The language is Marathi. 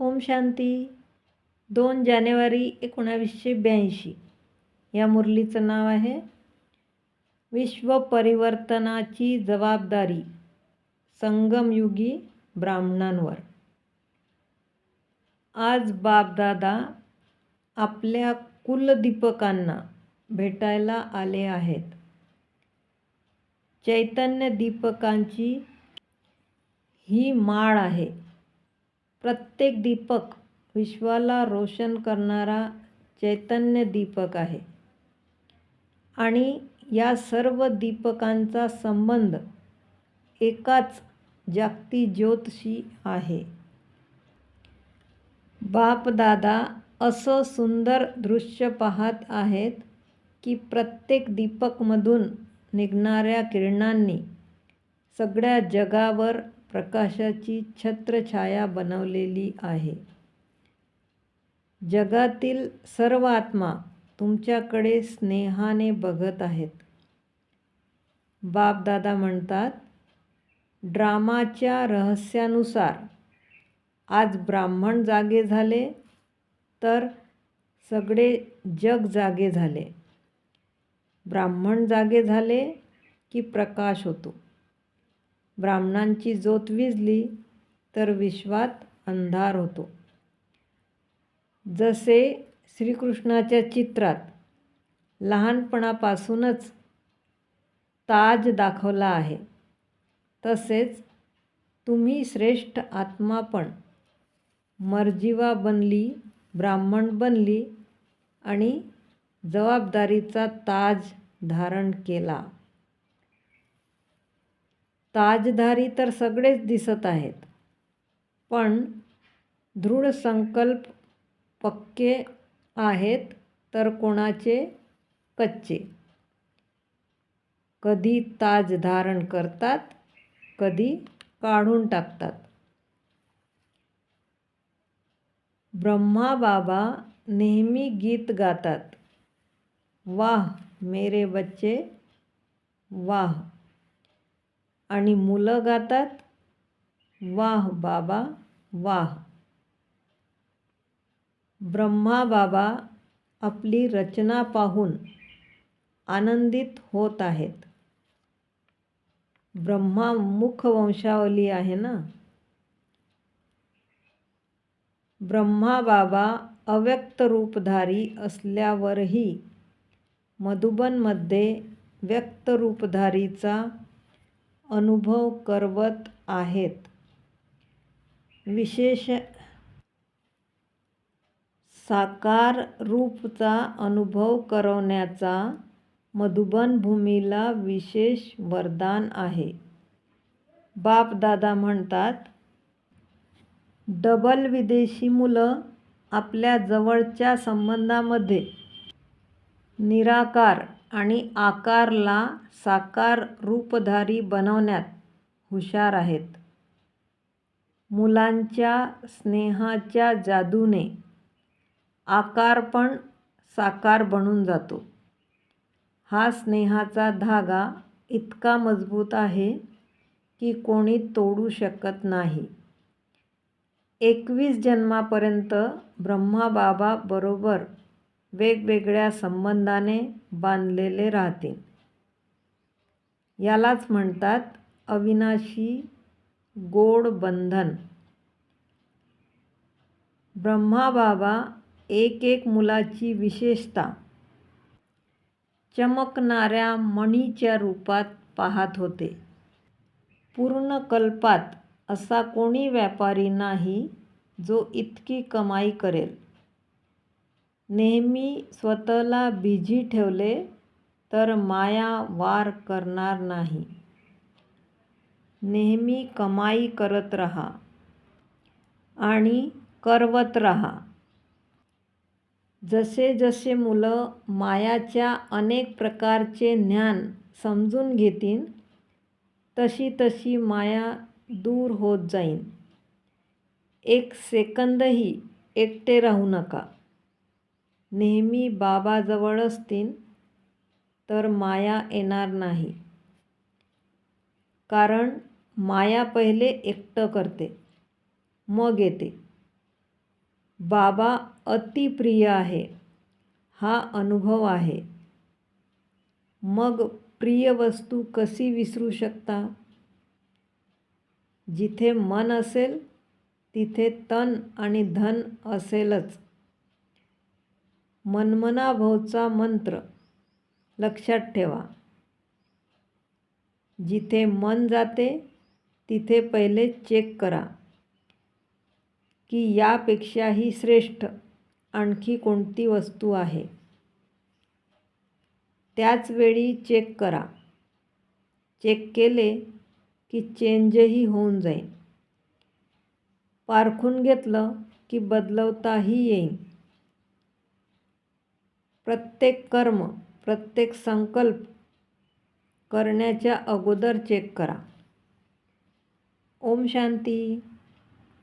ओम शांती. दोन जानेवारी एकोणावीसशे ब्याऐंशी. या मुरलीचं नाव आहे विश्व परिवर्तनाची जबाबदारी. संगमयुगी ब्राह्मणांवर. आज बापदादा आपल्या कुलदीपकांना भेटायला आले आहेत. चैतन्य दीपकांची ही माळ आहे. प्रत्येक दीपक विश्वाला रोशन करणारा चैतन्य दीपक आहे. आणि या सर्व दीपकांचा संबंध एकाच जागती ज्योतशी आहे बापदादा असं सुंदर दृश्य पाहत आहेत की प्रत्येक दीपकमधून निघणाऱ्या किरणांनी सगळ्या जगावर प्रकाशाची छत्रछाया बनवलेली आहे. जगातील सर्व आत्मा तुमच्याकडे स्नेहाने बघत आहेत. बापदादा म्हणतात ड्रामाच्या रहस्यानुसार आज ब्राह्मण जागे झाले तर सगळे जग जागे झाले. ब्राह्मण जागे झाले की प्रकाश होतो. ब्राह्मणांची ज्योत विजली तर विश्वात अंधार होतो. जसे श्रीकृष्णाच्या चित्रात लहानपणापासूनच ताज दाखवला आहे तसेच तुम्ही श्रेष्ठ आत्मा पण. मर्जिवा बनली ब्राह्मण बनली आणि जबाबदारीचा ताज धारण केला. ताजधारी तर सगळेच दिसत आहेत. पण दृढ संकल्प पक्के आहेत तर कोणाचे? कच्चे. कधी ताज धारण करतात कधी काढून टाकतात. ब्रह्मा बाबा नेहमी गीत गातात. वाह मेरे बच्चे वाह. आणि मुलं गातात. वाह बाबा वाह. ब्रह्मा बाबा आपली रचना पाहून आनंदित होत आहेत. ब्रह्मा मुख वंशावली आहे ना? ब्रह्मा बाबा अव्यक्त रूपधारी असल्यावरही मधुबनमध्ये व्यक्त रूपधारीचा अनुभव करवत आहेत. विशेष साकार रूपचा अनुभव करवण्याचा मधुबन भूमीला विशेष वरदान आहे. बापदादा म्हणतात डबल विदेशी मुलं आपल्या जवळच्या संबंधामध्ये निराकार आणि आकारला साकार रूपधारी बनवण्यात हुशार आहेत. मुलांच्या स्नेहाच्या जादूने आकार पण साकार बनून जातो. हा स्नेहाचा धागा इतका मजबूत आहे की कोणी तोडू शकत नाही. एकवीस जन्मापर्यंत ब्रह्माबाबा बरोबर वेगवेगळ्या संबंधाने बांधलेले राहतील. यालाच म्हणतात अविनाशी गोड बंधन. ब्रह्माबाबा एक एक मुलाची विशेषता चमकणाऱ्या मणीच्या रूपात पाहत होते. पूर्ण कल्पात असा कोणी व्यापारी नाही जो इतकी कमाई करेल. नेहमी स्वतःला बिझी ठेवले तर माया वार करणार नाही. नेहमी कमाई करत रहा आणि करवत रहा. जसे जसे मुलं मायाच्या अनेक प्रकारचे ज्ञान समजून घेतील तशी तशी माया दूर होत जाईन. एक सेकंदही एकटे राहू नका. नेहमी बाबाजवळ असतील तर माया येणार नाही. कारण माया पहिले एकटं करते मग येते. बाबा अतिप्रिय आहे हा अनुभव आहे. मग प्रिय वस्तू कशी विसरू शकता? जिथे मन असेल तिथे तन आणि धन असेलच. मनमनाभवचा मंत्र लक्षात ठेवा. जिथे मन जाते तिथे पहिले चेक करा की यापेक्षाही श्रेष्ठ आणखी कोणती वस्तू आहे. त्याच वेळी चेक करा. चेक केले की चेंजही होऊन जाईल. पारखून घेतलं की बदलवताही येईल. प्रत्येक कर्म प्रत्येक संकल्प करण्याच्या अगोदर चेक करा. ओम शांती.